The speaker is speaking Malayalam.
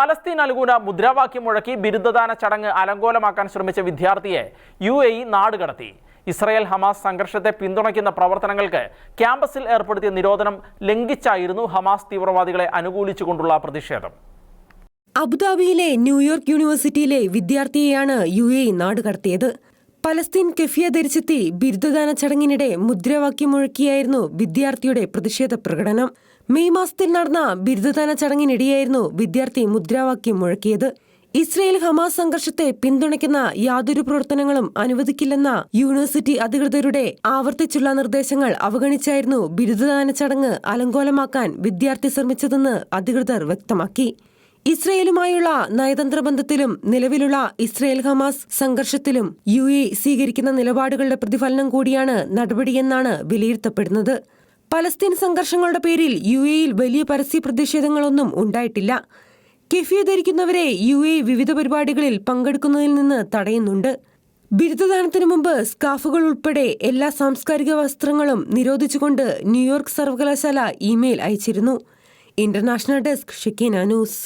പലസ്തീൻ നൽകുന്ന മുദ്രാവാക്യം മുഴക്കി ബിരുദദാന ചടങ്ങ് അലങ്കോലമാക്കാൻ ശ്രമിച്ച വിദ്യാർത്ഥിയെ യു എ ഇ നാടുകടത്തി ഇസ്രയേൽ ഹമാസ് സംഘർഷത്തെ പിന്തുണയ്ക്കുന്ന പ്രവർത്തനങ്ങൾക്ക് ക്യാമ്പസിൽ ഏർപ്പെടുത്തിയ നിരോധനം ലംഘിച്ചായിരുന്നു ഹമാസ് തീവ്രവാദികളെ അനുകൂലിച്ചുകൊണ്ടുള്ള പ്രതിഷേധം. അബുദാബിയിലെ ന്യൂയോർക്ക് യൂണിവേഴ്സിറ്റിയിലെ വിദ്യാർത്ഥിയെയാണ് യു എ നാടുകടത്തിയത് പലസ്തീൻ കെഫിയ ധരിച്ചെത്തി ബിരുദദാന ചടങ്ങിനിടെ മുദ്രാവാക്യം മുഴക്കിയായിരുന്നു വിദ്യാർത്ഥിയുടെ പ്രതിഷേധ പ്രകടനം. മെയ് മാസത്തിൽ നടന്ന ബിരുദദാന ചടങ്ങിനിടെയായിരുന്നു വിദ്യാർത്ഥി മുദ്രാവാക്യം മുഴക്കിയത് ഇസ്രയേൽ ഹമാസ് സംഘർഷത്തെ പിന്തുണയ്ക്കുന്ന യാതൊരു പ്രവർത്തനങ്ങളും അനുവദിക്കില്ലെന്ന യൂണിവേഴ്സിറ്റി അധികൃതരുടെ ആവർത്തിച്ചുള്ള നിർദ്ദേശങ്ങൾ അവഗണിച്ചായിരുന്നു ബിരുദദാന ചടങ്ങ് അലങ്കോലമാക്കാൻ വിദ്യാർത്ഥി ശ്രമിച്ചതെന്ന് അധികൃതർ വ്യക്തമാക്കി. ഇസ്രയേലുമായുള്ള നയതന്ത്ര ബന്ധത്തിലും നിലവിലുള്ള ഇസ്രയേൽ ഹമാസ് സംഘർഷത്തിലും യു എ സ്വീകരിക്കുന്ന നിലപാടുകളുടെ പ്രതിഫലനം കൂടിയാണ് നടപടിയെന്നാണ് വിലയിരുത്തപ്പെടുന്നത്. പലസ്തീൻ സംഘർഷങ്ങളുടെ പേരിൽ യു എയിൽ വലിയ പരസ്യ പ്രതിഷേധങ്ങളൊന്നും ഉണ്ടായിട്ടില്ല. കെഫിയ ധരിക്കുന്നവരെ യു എ വിവിധ പരിപാടികളിൽ പങ്കെടുക്കുന്നതിൽ നിന്ന് തടയുന്നുണ്ട്. ബിരുദദാനത്തിനു മുമ്പ് സ്കാഫുകൾ ഉൾപ്പെടെ എല്ലാ സാംസ്കാരിക വസ്ത്രങ്ങളും നിരോധിച്ചുകൊണ്ട് ന്യൂയോർക്ക് സർവകലാശാല ഇമെയിൽ അയച്ചിരുന്നു. International desk Shikeena news.